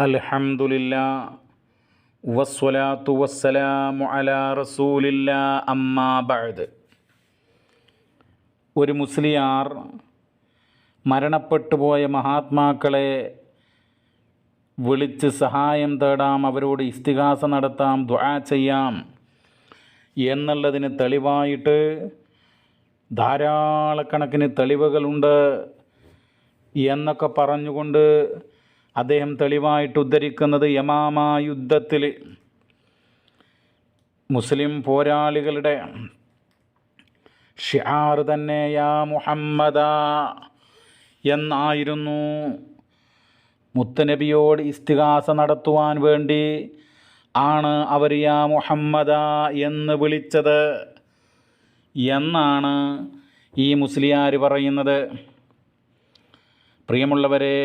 അൽഹംദുലില്ല വസ്വലാത്തു വസ്സലാമു അലാ റസൂലില്ല അമ്മാ ബഅദ്. ഒരു മുസ്ലിയാർ മരണപ്പെട്ടു പോയ മഹാത്മാക്കളെ വിളിച്ച് സഹായം തേടാം അവരോട് ഇസ്തിഹാസ നടത്താം ദുആ ചെയ്യാം എന്നുള്ളതിന് തെളിവായിട്ട് ധാരാളക്കണക്കിന് തെളിവുകളുണ്ട് എന്നൊക്കെ പറഞ്ഞുകൊണ്ട് അദ്ദേഹം തെളിവായിട്ട് ഉദ്ധരിക്കുന്നത് യമാമ യുദ്ധത്തിൽ മുസ്ലിം പോരാളികളുടെ ഷിയാർ തന്നെ യാ മുഹമ്മദ എന്നായിരുന്നു. മുത്തനബിയോട് ഇസ്തിഹാസ നടത്തുവാൻ വേണ്ടി ആണ് അവർ യാ മുഹമ്മദ എന്ന് വിളിച്ചത്. എന്നാണ് ഈ മുസ്ലിയാർ പറയുന്നത്. പ്രിയമുള്ളവരെ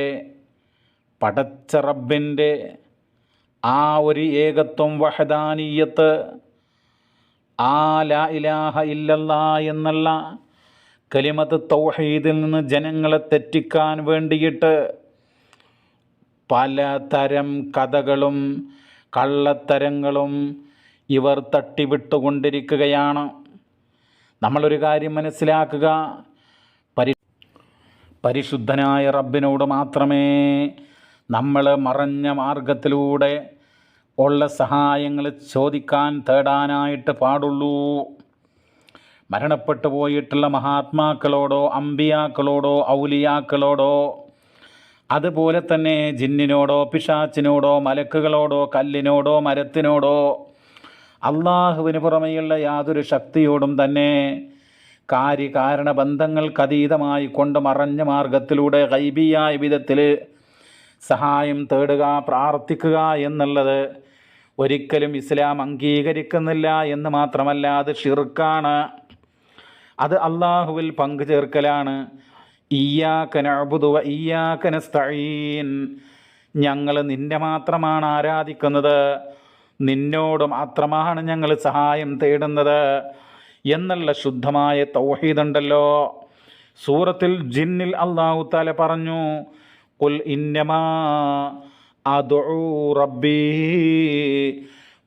പടച്ച റബ്ബിന്റെ ആ ഒരു ഏകത്വം വഹദാനീയത്ത് ആ ലാ ഇലാഹ ഇല്ലല്ല എന്നുള്ള കലിമത്ത് തൗഹീദിൽ നിന്ന് ജനങ്ങളെ തെറ്റിക്കാൻ വേണ്ടിയിട്ട് പലതരം കഥകളും കള്ളത്തരങ്ങളും ഇവർ തട്ടിവിട്ടുകൊണ്ടിരിക്കുകയാണ്. നമ്മളൊരു കാര്യം മനസ്സിലാക്കുക. പരി പരിശുദ്ധനായ റബ്ബിനോട് മാത്രമേ നമ്മൾ മറഞ്ഞ മാർഗത്തിലൂടെ ഉള്ള സഹായങ്ങൾ ചോദിക്കാൻ തേടാനായിട്ട് പാടുള്ളൂ. മരണപ്പെട്ടു പോയിട്ടുള്ള മഹാത്മാക്കളോടോ അമ്പിയാക്കളോടോ ഔലിയാക്കളോടോ അതുപോലെ തന്നെ ജിന്നിനോടോ പിശാച്ചിനോടോ മലക്കുകളോടോ കല്ലിനോടോ മരത്തിനോടോ അള്ളാഹുവിന് പുറമെയുള്ള യാതൊരു ശക്തിയോടും തന്നെ കാര്യകാരണ ബന്ധങ്ങൾക്കതീതമായി കൊണ്ട് മറഞ്ഞ മാർഗത്തിലൂടെ ഗൈബിയായ വിധത്തിൽ സഹായം തേടുക പ്രാർത്ഥിക്കുക എന്നുള്ളത് ഒരിക്കലും ഇസ്ലാം അംഗീകരിക്കുന്നില്ല എന്ന് മാത്രമല്ല അത് ഷിർക്കാണ്. അത് അള്ളാഹുവിൽ പങ്കു ചേർക്കലാണ് ഈയാക്കനബുദുവ ഈയാക്കനസ്തഴീൻ ഞങ്ങൾ നിന്നെ മാത്രമാണ് ആരാധിക്കുന്നത്. നിന്നോട് മാത്രമാണ് ഞങ്ങൾ സഹായം തേടുന്നത് എന്നുള്ള ശുദ്ധമായ തൗഹീദുണ്ടല്ലോ സൂറത്തിൽ ജിന്നിൽ അള്ളാഹു താല പറഞ്ഞു കുൽ ഇന്നമാ റബ്ബി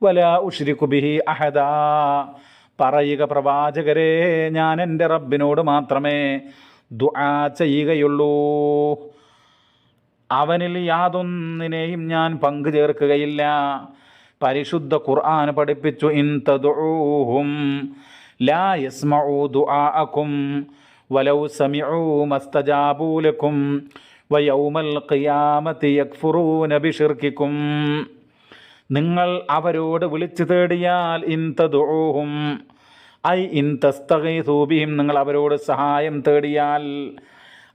വല ഉഷ്രിക്കു ബിഹി അഹദ. പറയുക പ്രവാചകരെ ഞാൻ എന്റെ റബ്ബിനോട് മാത്രമേ ദുആ ചെയ്യുകയുള്ളൂ. അവനിൽ യാതൊന്നിനെയും ഞാൻ പങ്കു ചേർക്കുകയില്ല. പരിശുദ്ധ ഖുർആൻ പഠിപ്പിച്ചു ഇൻ തദുഊഹും ലാ യസ്മഊ ദുആഅക്കും വലൗ സമിഊ മസ്തജാബൂ ലക്കും. വയൗമൽ ഖിയാമത്തി നിങ്ങൾ അവരോട് വിളിച്ചു തേടിയാൽ ഇൻ തദുഊഹും ഐ ഇൻ തസ്തഗീസൂബിഹിം നിങ്ങൾ അവരോട് സഹായം തേടിയാൽ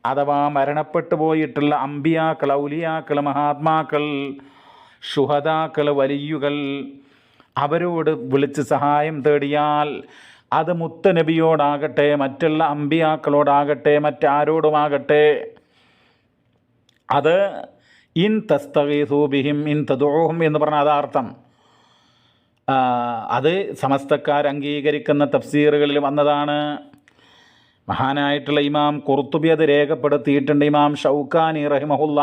അഥവാ മരണപ്പെട്ടു പോയിട്ടുള്ള അമ്പിയാക്കൾ ഔലിയാക്കൾ മഹാത്മാക്കൾ ഷുഹദാക്കൾ വലിയുകൾ അവരോട് വിളിച്ച് സഹായം തേടിയാൽ അത് മുത്തനബിയോടാകട്ടെ മറ്റുള്ള അമ്പിയാക്കളോടാകട്ടെ മറ്റാരോടുമാകട്ടെ അത് ഇൻ തസ്തഗീസൂബിഹിം ഇൻ തദുഹും എന്ന് പറഞ്ഞ അതാർത്ഥം അത് സമസ്തക്കാർ അംഗീകരിക്കുന്ന തഫ്സീറുകളിൽ വന്നതാണ്. മഹാനായിട്ടുള്ള ഇമാം കുർത്തുബി അത് രേഖപ്പെടുത്തിയിട്ടുണ്ട്. ഇമാം ഷൗക്കാനി റഹിമഹുല്ല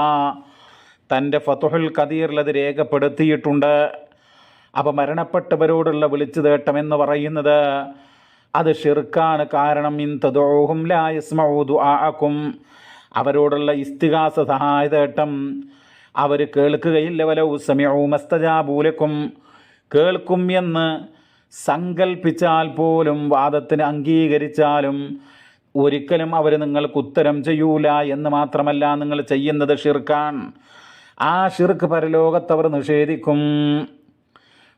തന്റെ ഫതുഹുൽ ഖദീറിൽ അത് രേഖപ്പെടുത്തിയിട്ടുണ്ട്. അപ്പോൾ മരണപ്പെട്ടവരോടുള്ള വിളിച്ചു തേട്ടം പറയുന്നത് അത് ഷിർക്കാണ് കാരണം. ഇൻ തദോഹും ലാ ആക്കും അവരോടുള്ള ഇസ്തിഹാസ സഹായതേട്ടം അവർ കേൾക്കുകയില്ല. വല സമിഉ മസ്തജാബൂലക്കും. കേൾക്കും എന്ന് സങ്കൽപ്പിച്ചാൽ പോലും വാദത്തിന് അംഗീകരിച്ചാലും ഒരിക്കലും അവർ നിങ്ങൾക്ക് ഉത്തരം ചെയ്യൂല എന്ന് മാത്രമല്ല നിങ്ങൾ ചെയ്യുന്നത് ഷിർക്കാൻ ആ ഷിർക്ക് പരലോകത്തവർ നിഷേധിക്കും.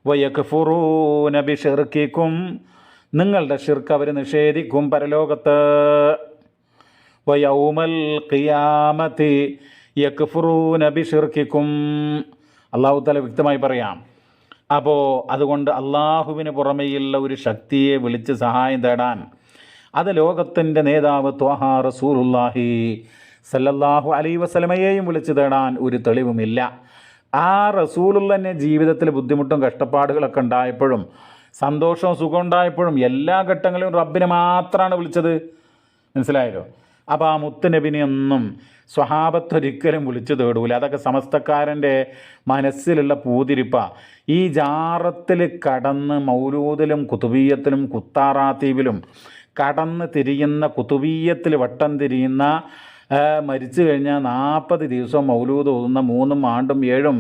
വയക്ഫുറൂനബി ഷിർക്കിക്കും നിങ്ങളുടെ ഷിർക്ക് അവർ നിഷേധിക്കും പരലോകത്ത്. വയൗമൽ ഖിയാമത്തി യക്ഫുറൂന ബിഷിർക്കിക്കും അള്ളാഹു തല വ്യക്തമായി പറയാം. അപ്പോൾ അതുകൊണ്ട് അള്ളാഹുവിന് പുറമെയുള്ള ഒരു ശക്തിയെ വിളിച്ച് സഹായം തേടാൻ അത് ലോകത്തിന്റെ നേതാവ് ത്വഹാ റസൂറുല്ലാഹി സല്ലല്ലാഹു അലൈ വസലമയെയും വിളിച്ച് തേടാൻ ഒരു തെളിവുമില്ല. ആ റസൂലുള്ളന്നെ ജീവിതത്തിൽ ബുദ്ധിമുട്ടും കഷ്ടപ്പാടുകളൊക്കെ ഉണ്ടായപ്പോഴും സന്തോഷവും സുഖം ഉണ്ടായപ്പോഴും എല്ലാ ഘട്ടങ്ങളിലും റബ്ബിനെ മാത്രമാണ് വിളിച്ചത്. മനസ്സിലായല്ലോ? അപ്പോൾ ആ മുത്തുനബിനെ ഒന്നും സ്വഹാബത്തൊരിക്കലും വിളിച്ചു തേടൂല. അതൊക്കെ സമസ്തക്കാരന്റെ മനസ്സിലുള്ള പൂതിരിപ്പ. ഈ ജാറത്തിൽ കടന്ന് മൗലൂദിലും കുത്തുബീയത്തിലും കുത്താറാത്തീവിലും കടന്ന് തിരിയുന്ന കുത്തുബീയത്തിൽ വട്ടം തിരിയുന്ന മരിച്ചു കഴിഞ്ഞാൽ നാൽപ്പത് ദിവസം മൗലൂദ് ഓതുന്ന മൂന്നും ആണ്ടും ഏഴും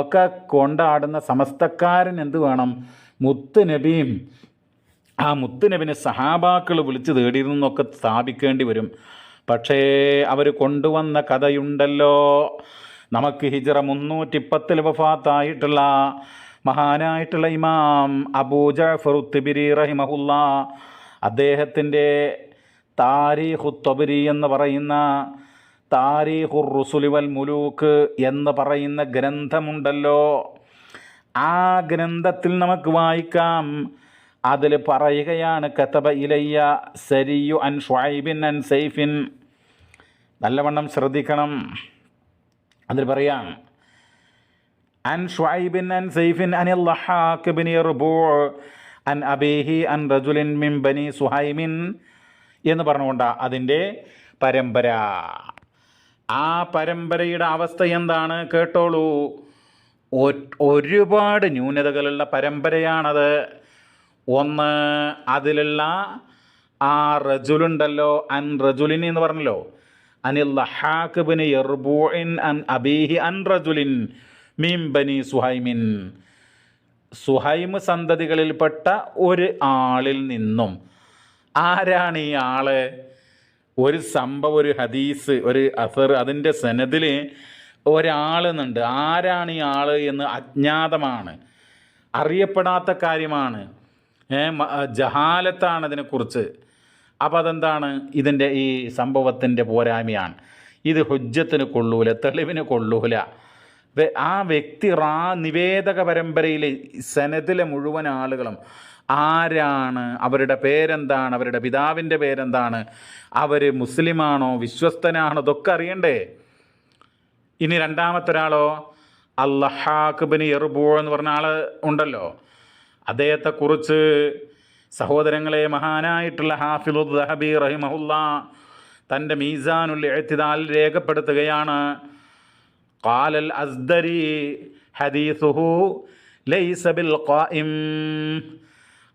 ഒക്കെ കൊണ്ടാടുന്ന സമസ്തക്കാരൻ എന്ത് വേണം? മുത്ത് നബിയും ആ മുത്തുനബിനെ സഹാബാക്കൾ വിളിച്ച് തേടിയിരുന്നു എന്നൊക്കെ സ്ഥാപിക്കേണ്ടി വരും. പക്ഷേ അവർ കൊണ്ടുവന്ന കഥയുണ്ടല്ലോ. നമുക്ക് ഹിജറ മുന്നൂറ്റിപ്പത്തിൽ വഫാത്തായിട്ടുള്ള മഹാനായിട്ടുള്ള ഇമാം അബൂ ഫറുത്തിബിരി തിബിരി റഹിമഹുല്ല അദ്ദേഹത്തിന്റെ താരീഖു തൊബരി എന്ന് പറയുന്ന താരീഖുർ റുസുലിവൽ മുലൂക്ക് എന്ന് പറയുന്ന ഗ്രന്ഥമുണ്ടല്ലോ. ആ ഗ്രന്ഥത്തിൽ നമുക്ക് വായിക്കാം. അതിൽ പറയുകയാണ് കത്തബ ഇലയ്യ സരിയു അൻ ഷായിബിൻ അൻ സൈഫിൻ. നല്ലവണ്ണം ശ്രദ്ധിക്കണം. അതിൽ പറയാം അൻ ഷായിബിൻ അൻ സൈഫിൻ അൻ ലഹാക്ക് ബിൻ അൻ അബീഹി അൻ റജുലിൻ മിൻ ബനി സുഹൈമിൻ എന്ന് പറഞ്ഞുകൊണ്ടാ അതിന്റെ പരമ്പര. ആ പരമ്പരയുടെ അവസ്ഥ എന്താണ്? കേട്ടോളൂ. ഒരുപാട് ന്യൂനതകളുള്ള പരമ്പരയാണത്. ഒന്ന് അതിലുള്ള ആ റജുലുണ്ടല്ലോ അൻ റജുലിൻ എന്ന് പറഞ്ഞല്ലോ. അനിൽ ലഹാഖിബിന് യർബൂഇൻ അൻ അബീഹി അൻ റജുലിൻ മീം ബനി സുഹൈമിൻ. സുഹൈമ് സന്തതികളിൽപ്പെട്ട ഒരു ആളിൽ നിന്നും ആരാണ് ഈ ആൾ? ഒരു സംഭവം ഒരു ഹദീസ് ഒരു അസർ അതിന്റെ സെനതിൽ ഒരാളെന്നുണ്ട്. ആരാണ് ഈ ആൾ എന്ന് അജ്ഞാതമാണ്. അറിയപ്പെടാത്ത കാര്യമാണ്. ജഹാലത്താണ് അതിനെക്കുറിച്ച്. അപ്പോൾ അതെന്താണ്? ഇതിന്റെ ഈ സംഭവത്തിന്റെ പോരായ്മയാണ്. ഇത് ഹുജ്ജത്തിന് കൊള്ളൂല തെളിവിന് കൊള്ളൂല. ആ വ്യക്തി റാ നിവേദക പരമ്പരയിലെ സനദിലെ മുഴുവൻ ആളുകളും ആരാണ്? അവരുടെ പേരെന്താണ്? അവരുടെ പിതാവിന്റെ പേരെന്താണ്? അവർ മുസ്ലിമാണോ? വിശ്വസ്തനാണോ? ഇതൊക്കെ അറിയണ്ടേ? ഇനി രണ്ടാമത്തെ ഒരാളോ അള്ളഹാഖ് എറുബോ എന്ന് പറഞ്ഞ ആൾ ഉണ്ടല്ലോ. അദ്ദേഹത്തെക്കുറിച്ച് സഹോദരങ്ങളെ മഹാനായിട്ടുള്ള ഹാഫിദുൽ ദഹബി റഹിമഹുല്ല തന്റെ മീസാനുൽ എഴുത്തിദാൽ രേഖപ്പെടുത്തുകയാണ്. കാലൽ അസ്ദരി ഹദീസുഹു ലൈസബിൽ ഖായിം.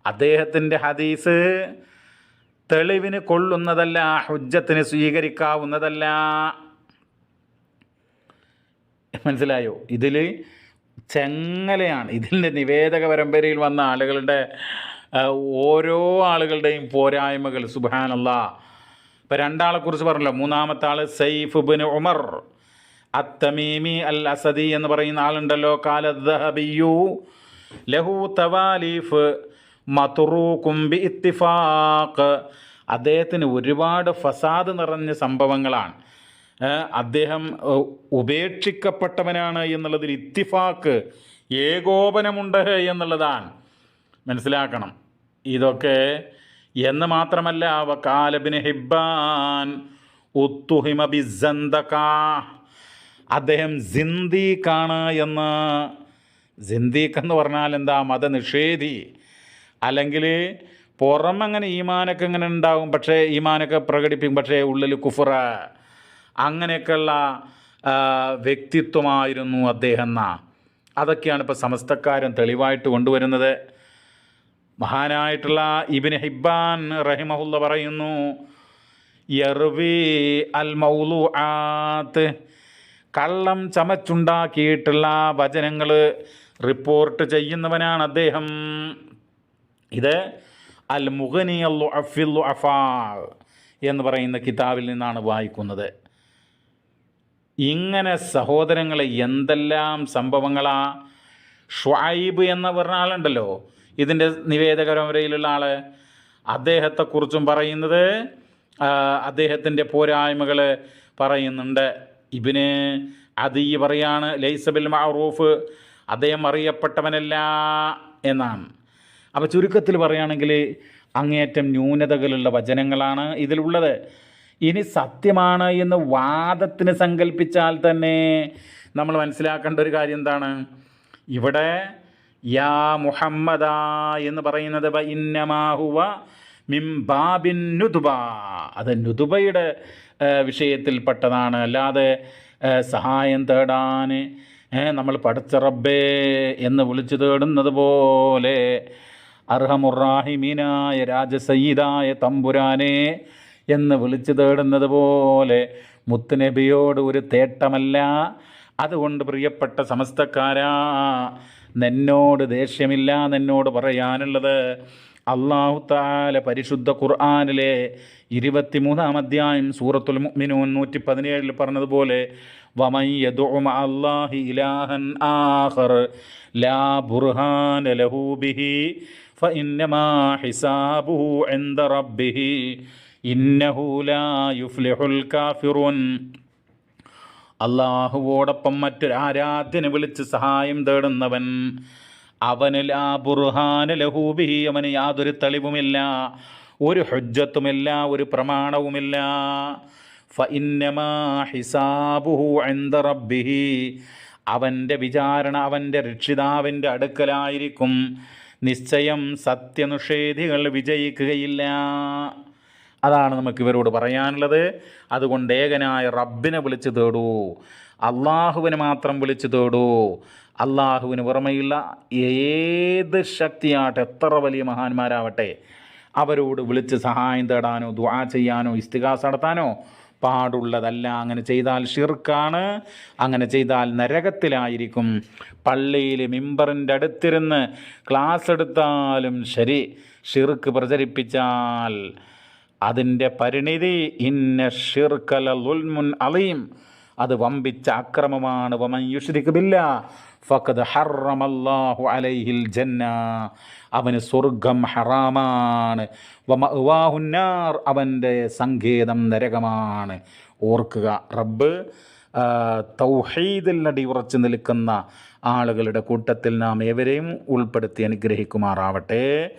അദ്ദേഹത്തിന്റെ ഹദീസ് തെളിവിന് കൊള്ളുന്നതല്ല ഹുജ്ജത്തിന് സ്വീകരിക്കാവുന്നതല്ല. മനസ്സിലായോ? ഇതിൽ ചെങ്ങലയാണ്. ഇതിന്റെ നിവേദക പരമ്പരയിൽ വന്ന ആളുകളുടെ ഓരോ ആളുകളുടെയും പോരായ്മകൾ. സുബാനല്ല ഇപ്പം രണ്ടാളെക്കുറിച്ച് പറഞ്ഞല്ലോ. മൂന്നാമത്തെ ആൾ Saif bin Umar. Attamimi al Asadi എന്ന് പറയുന്ന ആളുണ്ടല്ലോ. കാലദ്ഹബിയു ലഹു തവാലീഫ് മതുറൂക്കും ബി ഇത്തിഫാഖ്. അദ്ദേഹത്തിന് ഒരുപാട് ഫസാദ് നിറഞ്ഞ സംഭവങ്ങളാണ്. അദ്ദേഹം ഉപേക്ഷിക്കപ്പെട്ടവനാണ് എന്നുള്ളതിൽ ഇത്തിഫാക്ക് ഏകോപനമുണ്ട് എന്നുള്ളതാണ്. മനസ്സിലാക്കണം. ഇതൊക്കെ എന്ന് മാത്രമല്ല വക്കാലബിന് ഹിബാൻ ഉത്തുഹിമ ബിസന്തക അദ്ദേഹം സിന്ദീഖാണ് എന്ന് സിന്ദീഖ് എന്ന് പറഞ്ഞാൽ എന്താ? മതനിഷേധി. അല്ലെങ്കിൽ പുറമങ്ങനെ ഈമാനൊക്കെ ഇങ്ങനെ ഉണ്ടാകും പക്ഷേ ഈമാനൊക്കെ പ്രകടിപ്പിക്കും പക്ഷേ ഉള്ളിൽ കുഫറ. അങ്ങനെയൊക്കെയുള്ള വ്യക്തിത്വമായിരുന്നു അദ്ദേഹം എന്നാ. അതൊക്കെയാണ് ഇപ്പോൾ സമസ്തക്കാരൻ തെളിവായിട്ട് കൊണ്ടുവരുന്നത്. മഹാനായിട്ടുള്ള ഇബിന് ഹിബാൻ റഹിമഹുല്ല പറയുന്നു യർവി അൽ മൗലു ആത്ത് കള്ളം ചമച്ചുണ്ടാക്കിയിട്ടുള്ള വചനങ്ങൾ റിപ്പോർട്ട് ചെയ്യുന്നവനാണ് അദ്ദേഹം. ഇത് അൽ അല്ലു അഫില്ലു അഫാ എന്ന് പറയുന്ന കിതാബിൽ നിന്നാണ് വായിക്കുന്നത്. ഇങ്ങനെ സഹോദരങ്ങളെ എന്തെല്ലാം സംഭവങ്ങളാ? ഷ്വായിബ് എന്ന് പറഞ്ഞ ആളുണ്ടല്ലോ. ഇതിന്റെ നിവേദകരമരയിലുള്ള ആൾ അദ്ദേഹത്തെക്കുറിച്ചും പറയുന്നത് അദ്ദേഹത്തിന്റെ പോരായ്മകൾ പറയുന്നുണ്ട്. ഇബിന് അത് ഈ പറയാണ് ലൈസബിൽ മഅറൂഫ് അദ്ദേഹം അറിയപ്പെട്ടവനല്ല എന്നാണ്. അപ്പോൾ ചുരുക്കത്തിൽ പറയുകയാണെങ്കിൽ അങ്ങേയറ്റം ന്യൂനതകളുള്ള വചനങ്ങളാണ് ഇതിലുള്ളത്. ഇനി സത്യമാണ് എന്ന് വാദത്തിന് സങ്കല്പിച്ചാൽ തന്നെ നമ്മൾ മനസ്സിലാക്കേണ്ട ഒരു കാര്യം എന്താണ്? ഇവിടെ യാ മുഹമ്മദ എന്ന് പറയുന്നത് ഇന്നമാഹുവ മിം ബാബിൻ നുതുബ. അത് നുതുബയുടെ വിഷയത്തിൽപ്പെട്ടതാണ്. അല്ലാതെ സഹായം തേടാൻ നമ്മൾ പഠിച്ച റബ്ബേ എന്ന് വിളിച്ചു തേടുന്നത് പോലെ അർഹമുറാഹിമീനായ രാജസയ്യിദായ തമ്പുരാനെ എന്ന് വിളിച്ചു തേടുന്നത് പോലെ മുത്തുനബിയോട് ഒരു തേട്ടമല്ല. അതുകൊണ്ട് പ്രിയപ്പെട്ട സമസ്തക്കാരാ നിന്നോട് ദേഷ്യമില്ല നിന്നോട് പറയാനുള്ളത് അള്ളാഹു താല പരിശുദ്ധ ഖുർആാനിലെ ഇരുപത്തിമൂന്നാം അധ്യായം സൂറത്തുൽ മുഅ്മിനൂൻ നൂറ്റി പതിനേഴിൽ പറഞ്ഞതുപോലെ വമൻ യദുഉമ അല്ലാഹി ഇലാഹൻ ആഖർ ലാ ബുർഹാന ലഹു ബിഹി ഫഇന്നമാ ഹിസാബുഹു റബ്ബിഹി. ഇന്നഹു ലാ യുഫ്ലിഹുൽ കാഫിറുൻ. അള്ളാഹുവോടൊപ്പം മറ്റൊരു ആരാധ്യനെ വിളിച്ച് സഹായം തേടുന്നവൻ. അവന് ലാ ബുർഹാന ലഹൂബി അവന് യാതൊരു തെളിവുമില്ല ഒരു ഹുജ്ജത്തുമില്ല ഒരു പ്രമാണവുമില്ല. റബ്ബിഹി. അവന്റെ വിചാരണ അവന്റെ രക്ഷിതാവിന്റെ അടുക്കലായിരിക്കും. നിശ്ചയം സത്യനിഷേധികൾ വിജയിക്കുകയില്ല. അതാണ് നമുക്ക് ഇവരോട് പറയാനുള്ളത്. അതുകൊണ്ട് ഏകനായ റബ്ബിനെ വിളിച്ചു തേടൂ. അള്ളാഹുവിനെ മാത്രം വിളിച്ചു തേടൂ. അള്ളാഹുവിന് പുറമെയുള്ള ഏത് ശക്തിയാട്ടെ എത്ര വലിയ മഹാന്മാരാവട്ടെ അവരോട് വിളിച്ച് സഹായം തേടാനോ ദുആ ചെയ്യാനോ ഇസ്തികാസ് നടത്താനോ പാടുള്ളതല്ല. അങ്ങനെ ചെയ്താൽ ഷിർക്കാണ് അങ്ങനെ ചെയ്താൽ നരകത്തിലായിരിക്കും. പള്ളിയിൽ മിമ്പറിന്റെ അടുത്തിരുന്ന് ക്ലാസ് എടുത്താലും ശരി. ഷിർക്ക് പ്രചരിപ്പിച്ചാൽ അതിന്റെ പരിണിതി ഇന്ന ഷിർക്കല ലുൽമുൻ അലീം. അത് വമ്പിച്ച അക്രമമാണ്. വമൻ ഫഖദ് ഹറമല്ലാഹു അലൈഹിൽ ജന്ന. അവന് സ്വർഗം ഹറാമാണ്. വമഅ്വാഹുന്നാർ അവന്റെ സങ്കേതം നരകമാണ്. ഓർക്കുക റബ്ബ് തൗഹീദിൽ അടിയുറച്ച് നിൽക്കുന്ന ആളുകളുടെ കൂട്ടത്തിൽ നാം ഏവരെയും ഉൾപ്പെടുത്തി അനുഗ്രഹിക്കുമാറാവട്ടെ.